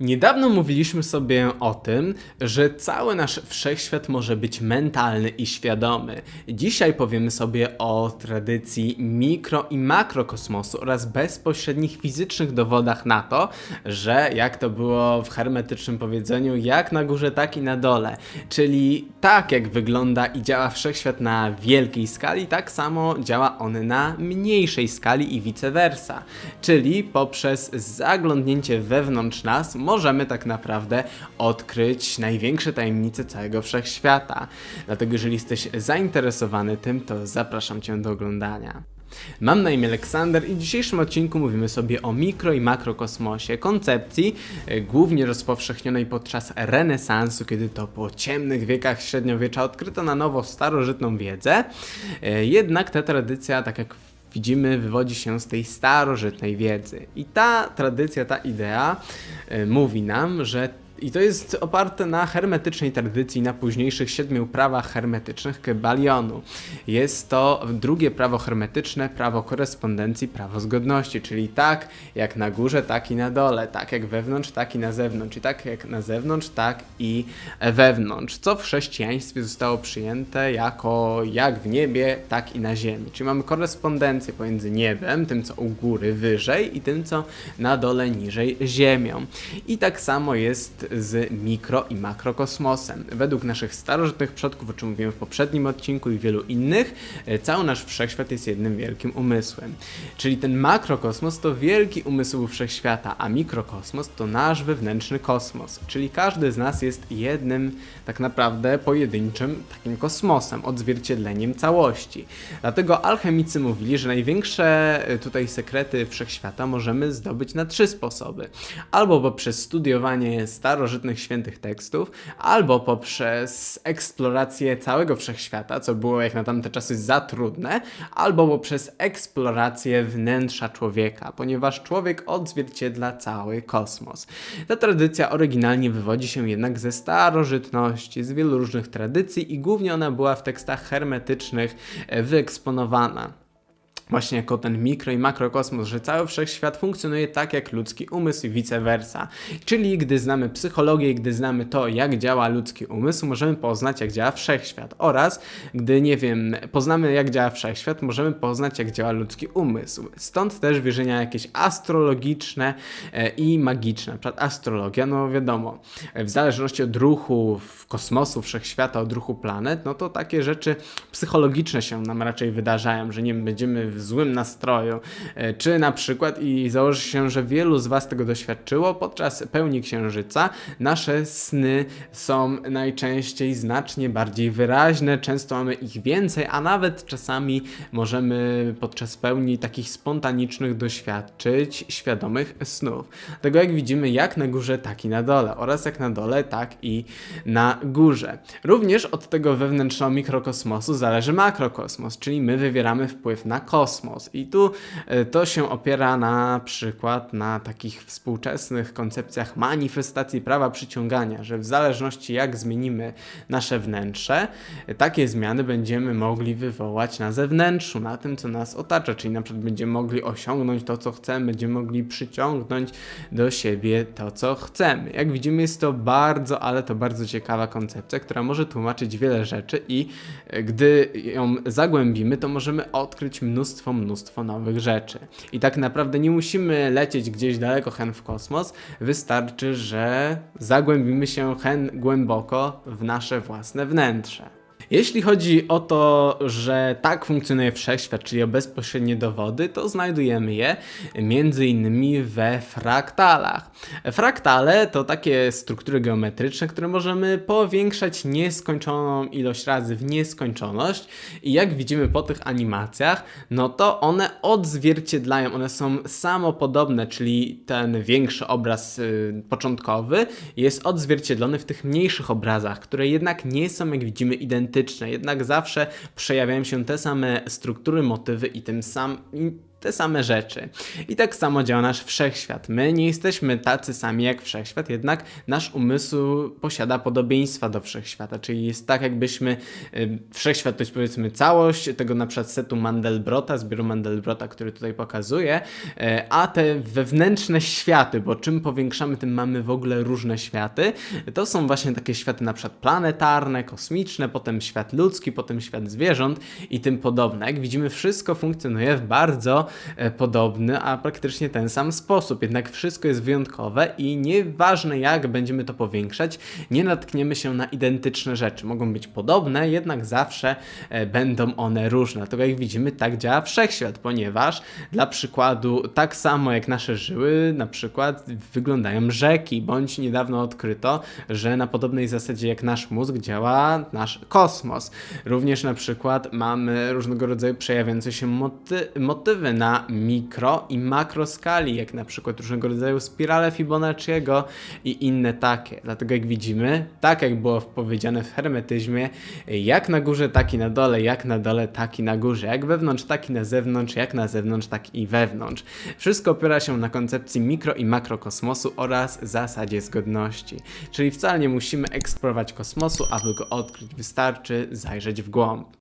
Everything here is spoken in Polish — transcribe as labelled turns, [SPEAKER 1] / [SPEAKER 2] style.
[SPEAKER 1] Niedawno mówiliśmy sobie o tym, że cały nasz wszechświat może być mentalny i świadomy. Dzisiaj powiemy sobie o tradycji mikro i makrokosmosu oraz bezpośrednich fizycznych dowodach na to, że jak to było w hermetycznym powiedzeniu, jak na górze, tak i na dole. Czyli tak jak wygląda i działa wszechświat na wielkiej skali, tak samo działa on na mniejszej skali i vice versa. Czyli poprzez zaglądnięcie wewnątrz nas możemy tak naprawdę odkryć największe tajemnice całego wszechświata. Dlatego jeżeli jesteś zainteresowany tym, to zapraszam Cię do oglądania. Mam na imię Aleksander i w dzisiejszym odcinku mówimy sobie o mikro i makrokosmosie, koncepcji e, głównie rozpowszechnionej podczas renesansu, kiedy to po ciemnych wiekach średniowiecza odkryto na nowo starożytną wiedzę. E, Jednak ta tradycja, tak jak widzimy, wywodzi się z tej starożytnej wiedzy. I ta tradycja, ta idea e, mówi nam, że i to jest oparte na hermetycznej tradycji, na późniejszych siedmiu prawach hermetycznych Kybalionu. Jest to drugie prawo hermetyczne, prawo korespondencji, prawo zgodności, czyli tak jak na górze, tak i na dole, tak jak wewnątrz, tak i na zewnątrz, i tak jak na zewnątrz, tak i wewnątrz, co w chrześcijaństwie zostało przyjęte jako jak w niebie, tak i na ziemi. Czyli mamy korespondencję pomiędzy niebem, tym co u góry wyżej i tym co na dole niżej ziemią. I tak samo jest z mikro i makrokosmosem. Według naszych starożytnych przodków, o czym mówiłem w poprzednim odcinku i wielu innych, e, cały nasz wszechświat jest jednym wielkim umysłem. Czyli ten makrokosmos to wielki umysł wszechświata, a mikrokosmos to nasz wewnętrzny kosmos. Czyli każdy z nas jest jednym tak naprawdę pojedynczym takim kosmosem, odzwierciedleniem całości. Dlatego alchemicy mówili, że największe e, tutaj sekrety wszechświata możemy zdobyć na trzy sposoby. Albo poprzez studiowanie starożytnych świętych tekstów, albo poprzez eksplorację całego wszechświata, co było jak na tamte czasy za trudne, albo poprzez eksplorację wnętrza człowieka, ponieważ człowiek odzwierciedla cały kosmos. Ta tradycja oryginalnie wywodzi się jednak ze starożytności, z wielu różnych tradycji i głównie ona była w tekstach hermetycznych e, wyeksponowana właśnie jako ten mikro i makrokosmos, że cały wszechświat funkcjonuje tak jak ludzki umysł i vice versa. Czyli gdy znamy psychologię i gdy znamy to, jak działa ludzki umysł, możemy poznać, jak działa wszechświat. Oraz gdy, nie wiem, poznamy, jak działa wszechświat, możemy poznać, jak działa ludzki umysł. Stąd też wierzenia jakieś astrologiczne e, i magiczne. Na przykład astrologia, no wiadomo, w zależności od ruchu kosmosu, wszechświata, od ruchu planet, no to takie rzeczy psychologiczne się nam raczej wydarzają, że nie będziemy w złym nastroju. E, Czy na przykład, i założy się, że wielu z Was tego doświadczyło, podczas pełni księżyca nasze sny są najczęściej znacznie bardziej wyraźne, często mamy ich więcej, a nawet czasami możemy podczas pełni takich spontanicznych doświadczyć świadomych snów. Tego jak widzimy, jak na górze, tak i na dole, oraz jak na dole, tak i na górze. Również od tego wewnętrznego mikrokosmosu zależy makrokosmos, czyli my wywieramy wpływ na kosmos. I tu e, to się opiera na przykład na takich współczesnych koncepcjach manifestacji prawa przyciągania, że w zależności jak zmienimy nasze wnętrze, e, takie zmiany będziemy mogli wywołać na zewnętrzu, na tym, co nas otacza, czyli na przykład będziemy mogli osiągnąć to, co chcemy, będziemy mogli przyciągnąć do siebie to, co chcemy. Jak widzimy, jest to bardzo, ale to bardzo ciekawa koncepcja, która może tłumaczyć wiele rzeczy i e, gdy ją zagłębimy, to możemy odkryć mnóstwo, mnóstwo nowych rzeczy. I tak naprawdę nie musimy lecieć gdzieś daleko hen w kosmos, wystarczy, że zagłębimy się hen głęboko w nasze własne wnętrze. Jeśli chodzi o to, że tak funkcjonuje wszechświat, czyli o bezpośrednie dowody, to znajdujemy je między innymi we fraktalach. Fraktale to takie struktury geometryczne, które możemy powiększać nieskończoną ilość razy w nieskończoność i jak widzimy po tych animacjach, no to one odzwierciedlają, one są samopodobne, czyli ten większy obraz y, początkowy jest odzwierciedlony w tych mniejszych obrazach, które jednak nie są, jak widzimy, identyczne. Jednak zawsze przejawiają się te same struktury, motywy i tym sam, i te same rzeczy. I tak samo działa nasz wszechświat. My nie jesteśmy tacy sami jak wszechświat, jednak nasz umysł posiada podobieństwa do wszechświata, czyli jest tak, jakbyśmy wszechświat to jest powiedzmy całość tego na przykład setu Mandelbrota, zbioru Mandelbrota, który tutaj pokazuję, y, a te wewnętrzne światy, bo czym powiększamy, tym mamy w ogóle różne światy. To są właśnie takie światy na przykład planetarne, kosmiczne, potem świat ludzki, potem świat zwierząt i tym podobne. Jak widzimy, wszystko funkcjonuje w bardzo podobny, a praktycznie ten sam sposób. Jednak wszystko jest wyjątkowe i nieważne jak będziemy to powiększać, nie natkniemy się na identyczne rzeczy. Mogą być podobne, jednak zawsze e, będą one różne. Dlatego jak widzimy, tak działa wszechświat, ponieważ dla przykładu, tak samo jak nasze żyły, na przykład wyglądają rzeki, bądź niedawno odkryto, że na podobnej zasadzie jak nasz mózg działa nasz kosmos. Również na przykład mamy różnego rodzaju przejawiające się moty motywy na mikro i makro skali, jak na przykład różnego rodzaju spirale Fibonacciego i inne takie. Dlatego jak widzimy, tak jak było powiedziane w hermetyzmie, jak na górze, tak i na dole, jak na dole, tak i na górze, jak wewnątrz, tak i na zewnątrz, jak na zewnątrz, tak i wewnątrz. Wszystko opiera się na koncepcji mikro i makrokosmosu oraz zasadzie zgodności. Czyli wcale nie musimy eksplorować kosmosu, aby go odkryć, wystarczy zajrzeć w głąb.